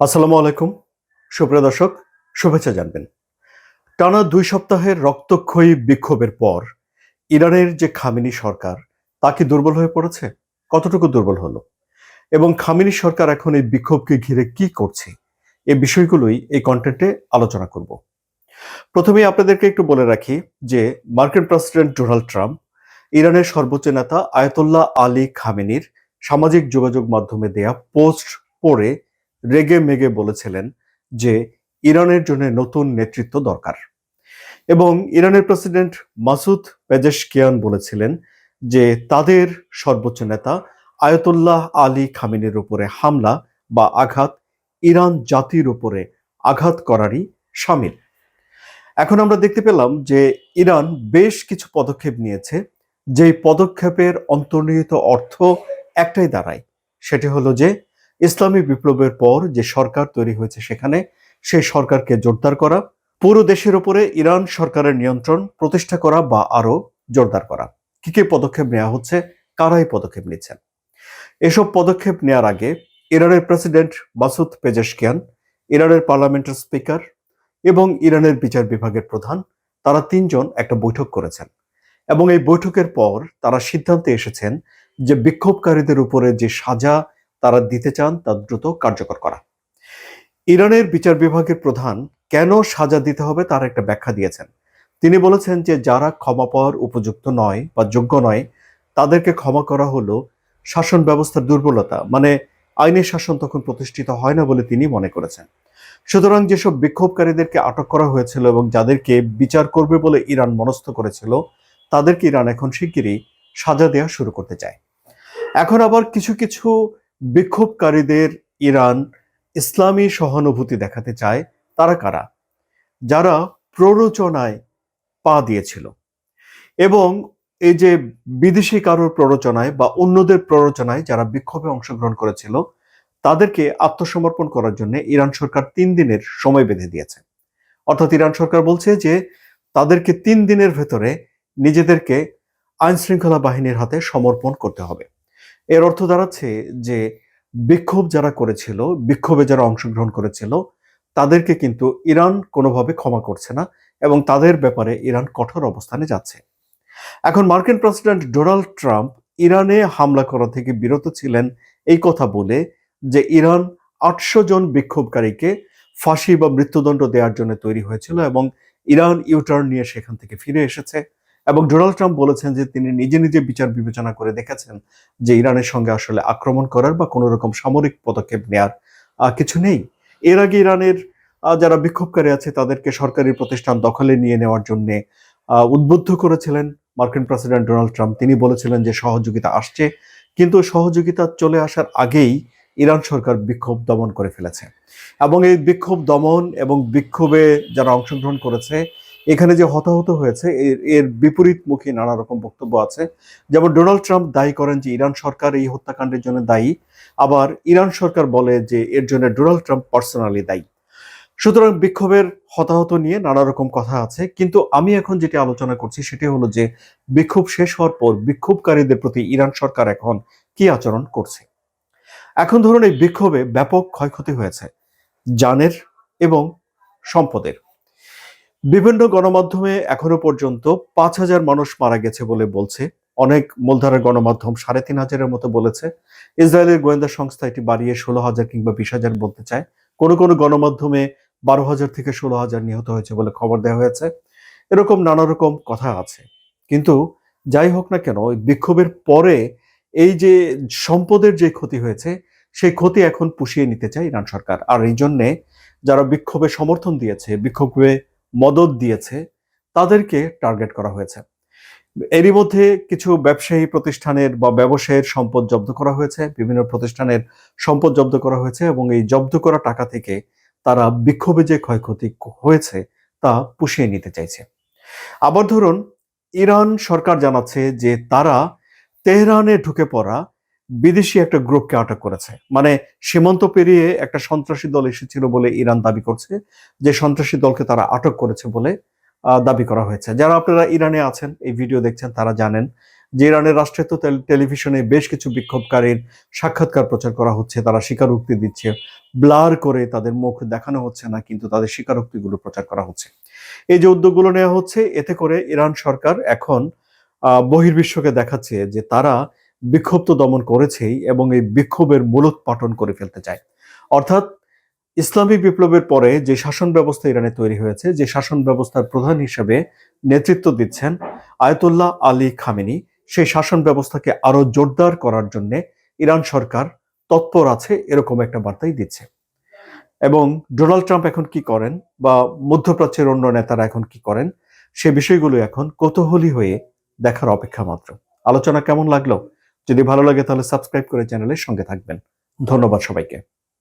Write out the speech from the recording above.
আসসালামু আলাইকুম। সুপ্রিয় দর্শক, শুভেচ্ছা জানবেন। টানা দুই সপ্তাহের রক্তক্ষয়ী বিক্ষোভের পর ইরানের যে খামিনি সরকার, তা কি দুর্বল হয়ে পড়েছে? কতটুকু দুর্বল হলো? এবং খামিনি সরকার এখন এই বিক্ষোভকে ঘিরে কি করছে? এ বিষয়গুলোই এই কন্টেন্টে আলোচনা করব। প্রথমেই আপনাদেরকে একটু বলে রাখি যে মার্কিন প্রেসিডেন্ট ডোনাল্ড ট্রাম্প, ইরানের সর্বোচ্চ নেতা আয়তুল্লাহ আলী খামেনির সামাজিক যোগাযোগ মাধ্যমে দেয়া পোস্ট পড়ে রেগে মেগে বলেছিলেন যে ইরানের জন্য নতুন নেতৃত্ব দরকার। এবং ইরানের প্রেসিডেন্ট মাসুদ পেজেশ পেজেশকিয়ান বলেছিলেন যে তাদের সর্বোচ্চ নেতা আয়তুল্লাহ আলী খামিনের উপরে হামলা বা আঘাত ইরান জাতির উপরে আঘাত করারই সামিল। এখন আমরা দেখতে পেলাম যে ইরান বেশ কিছু পদক্ষেপ নিয়েছে, যেই পদক্ষেপের অন্তর্নিহিত অর্থ একটাই দাঁড়ায়, সেটি হলো যে ইসলামী বিপ্লবের পর যে সরকার তৈরি হয়েছে সেখানে, সেই সরকারকে জোরদার করা, পুরো দেশের উপরে ইরান সরকারের নিয়ন্ত্রণ প্রতিষ্ঠা করা বা আরও জোরদার করা। কি কি পদক্ষেপ নেওয়া হচ্ছে, কারাই পদক্ষেপ নিচ্ছেন। এসব পদক্ষেপ নেওয়ার আগে ইরানের প্রেসিডেন্ট মাসুদ পেজেশকিয়ান, ইরানের পার্লামেন্টের স্পিকার এবং ইরানের বিচার বিভাগের প্রধান, তারা তিনজন একটা বৈঠক করেছেন। এবং এই বৈঠকের পর তারা সিদ্ধান্তে এসেছেন যে বিক্ষোভকারীদের উপরে যে সাজা তারা দিতে চান তা দ্রুত কার্যকর করা। ইরানের বিচার বিভাগের প্রধান কেন সাজা দিতে হবে তার একটা ব্যাখ্যা দিয়েছেন। তিনি বলেছেন যে যারা ক্ষমা পাওয়ার উপযুক্ত নয় বা যোগ্য নয়, তাদেরকে ক্ষমা করা হলো শাসন ব্যবস্থার দুর্বলতা মানে আইনের শাসন তখন প্রতিষ্ঠিত হয় না বলে তিনি মনে করেছেন। সুতরাং যেসব বিক্ষোভকারীদেরকে আটক করা হয়েছিল এবং যাদেরকে বিচার করবে বলে ইরান মনস্থ করেছিল, তাদেরকে ইরান এখন শিগগিরই সাজা দেওয়া শুরু করতে চায়। এখন আবার কিছু কিছু বিক্ষোভকারীদের ইরান ইসলামী সহানুভূতি দেখাতে চায় তারা কারা? যারা প্ররোচনায় পা দিয়েছিল। এবং এই যে বিদেশি কারোর প্ররোচনায় বা অন্যদের প্ররোচনায় যারা বিক্ষোভে অংশগ্রহণ করেছিল, তাদেরকে আত্মসমর্পণ করার জন্য ইরান সরকার তিন দিনের সময় বেঁধে দিয়েছে। অর্থাৎ ইরান সরকার বলছে যে, তাদেরকে তিন দিনের ভেতরে নিজেদেরকে আইন শৃঙ্খলা বাহিনীর হাতে সমর্পণ করতে হবে। এর অর্থ দাঁড়াচ্ছে যে বিক্ষোভ যারা করেছিল, বিক্ষোভে যারা অংশগ্রহণ করেছিল, তাদেরকে কিন্তু ইরান কোনোভাবে ক্ষমা করছে না এবং তাদের ব্যাপারে ইরান কঠোর অবস্থানে যাচ্ছে। এখন মার্কিন প্রেসিডেন্ট ডোনাল্ড ট্রাম্প ইরানে হামলা করা থেকে বিরত ছিলেন এই কথা বলে যে ইরান আটশো জন বিক্ষোভকারীকে ফাঁসি বা মৃত্যুদণ্ড দেওয়ার জন্য তৈরি হয়েছিল এবং ইরান ইউটার্ন নিয়ে সেখান থেকে ফিরে এসেছে। এবং ডোনাল্ড ট্রাম্প বলেছেন যে তিনি নিজে নিজে বিচার বিবেচনা করে দেখেছেন যে ইরানের সঙ্গে আসলে আক্রমণ করার বা কোনো রকম সামরিক পদক্ষেপ নেয়ার কিছু নেই। এর আগে ইরানের যারা বিক্ষোভকারী আছে তাদেরকে সরকারি প্রতিষ্ঠান দখলে নিয়ে নেওয়ার জন্য উদ্বুদ্ধ করেছিলেন মার্কিন প্রেসিডেন্ট ডোনাল্ড ট্রাম্প। তিনি বলেছিলেন যে সহযোগিতা আসছে, কিন্তু সহযোগিতা চলে আসার আগেই ইরান সরকার বিক্ষোভ দমন করে ফেলেছে। এবং এই বিক্ষোভ দমন এবং বিক্ষোভে যারা অংশগ্রহণ করেছে এখানে যে হতাহত হয়েছে, এর এর বিপরীতমুখী নানা রকম বক্তব্য আছে। যেমন ডোনাল্ড ট্রাম্প দায়ী করেন যে ইরান সরকার এই হত্যাকাণ্ডের জন্য দায়ী। আবার ইরান সরকার বলে যে এর জন্য ডোনাল্ড ট্রাম্প পার্সোনালি দায়ী। সুতরাং বিক্ষোভের হতাহত নিয়ে নানা রকম কথা আছে। কিন্তু আমি এখন যেটি আলোচনা করছি সেটি হলো যে বিক্ষোভ শেষ হওয়ার পর বিক্ষোভকারীদের প্রতি ইরান সরকার এখন কি আচরণ করছে? এখন ধরুন এই বিক্ষোভে ব্যাপক ক্ষয়ক্ষতি হয়েছে জানের এবং সম্পদের। বিভিন্ন গণমাধ্যমে এখনও পর্যন্ত পাঁচ হাজার মানুষ মারা গেছে বলে বলছে। অনেক মূলধারার গণমাধ্যম সাড়ে তিন হাজারের মতো বলেছে। ইসরায়েলের গোয়েন্দা সংস্থা এটি বাড়িয়ে ষোলো হাজার কিংবা বিশ হাজার বলতে চায়। কোনো কোনো গণমাধ্যমে বারো হাজার থেকে ষোলো হাজার নিহত হয়েছে বলে খবর দেওয়া হয়েছে। এরকম নানা রকম কথা আছে। কিন্তু যাই হোক না কেন বিক্ষোভের পরে এই যে সম্পদের যে ক্ষতি হয়েছে, সেই ক্ষতি এখন পুষিয়ে নিতে চায় ইরান সরকার। আর এই জন্যে যারা বিক্ষোভে সমর্থন দিয়েছে, বিক্ষোভে মদত দিয়েছে, তাদেরকে টার্গেট করা হয়েছে। এরই মধ্যে কিছু ব্যবসায়ী প্রতিষ্ঠানের বা ব্যবসায়ের সম্পদ জব্দ করা হয়েছে, বিভিন্ন প্রতিষ্ঠানের সম্পদ জব্দ করা হয়েছে এবং এই জব্দ করা টাকা থেকে তারা বিক্ষোভে যে ক্ষয়ক্ষতি হয়েছে তা পুষিয়ে নিতে চাইছে। আবার ধরুন, ইরান সরকার জানাচ্ছে যে তারা তেহরানে ঢুকে পড়া বিদেশি একটা গ্রুপকে আটক করেছে। মানে সীমান্ত পেরিয়ে একটা সন্ত্রাসী দল এসেছিল বলে ইরান দাবি করছে, যে সন্ত্রাসী দলকে তারা আটক করেছে বলে দাবি করা হয়েছে। যারা আপনারা ইরানে আছেন, এই ভিডিও দেখছেন, তারা জানেন যে ইরানের রাষ্ট্রায়ত্ত টেলিভিশনে বেশ কিছু বিক্ষোভকারীর সাক্ষাৎকার প্রচার করা হচ্ছে, তারা স্বীকারোক্তি দিচ্ছে। ব্লার করে তাদের মুখ দেখানো হচ্ছে না, কিন্তু তাদের স্বীকারোক্তিগুলো প্রচার করা হচ্ছে। এই যে উদ্যোগগুলো নেওয়া হচ্ছে, এতে করে ইরান সরকার এখন বহির্বিশ্বকে দেখাচ্ছে যে তারা বিক্ষোভ দমন করেছেই এবং এই বিক্ষোভের মূলোৎপাটন করে ফেলতে চায়। অর্থাৎ ইসলামী বিপ্লবের পরে যে শাসন ব্যবস্থা ইরানে তৈরি হয়েছে, যে শাসন ব্যবস্থার প্রধান হিসেবে নেতৃত্ব দিচ্ছেন আয়তুল্লাহ আলী খামেনি, সেই শাসন ব্যবস্থাকে আরও জোরদার করার জন্য ইরান সরকার তৎপর আছে এরকম একটা বার্তাই দিচ্ছে। এবং ডোনাল্ড ট্রাম্প এখন কি করেন বা মধ্যপ্রাচ্যের অন্য নেতারা এখন কি করেন, সে বিষয়গুলো এখন কৌতূহলী হয়ে দেখার অপেক্ষা মাত্র। আলোচনা কেমন লাগল? যদি ভালো লাগে তাহলে সাবস্ক্রাইব করে চ্যানেলের সঙ্গে থাকবেন। ধন্যবাদ সবাইকে।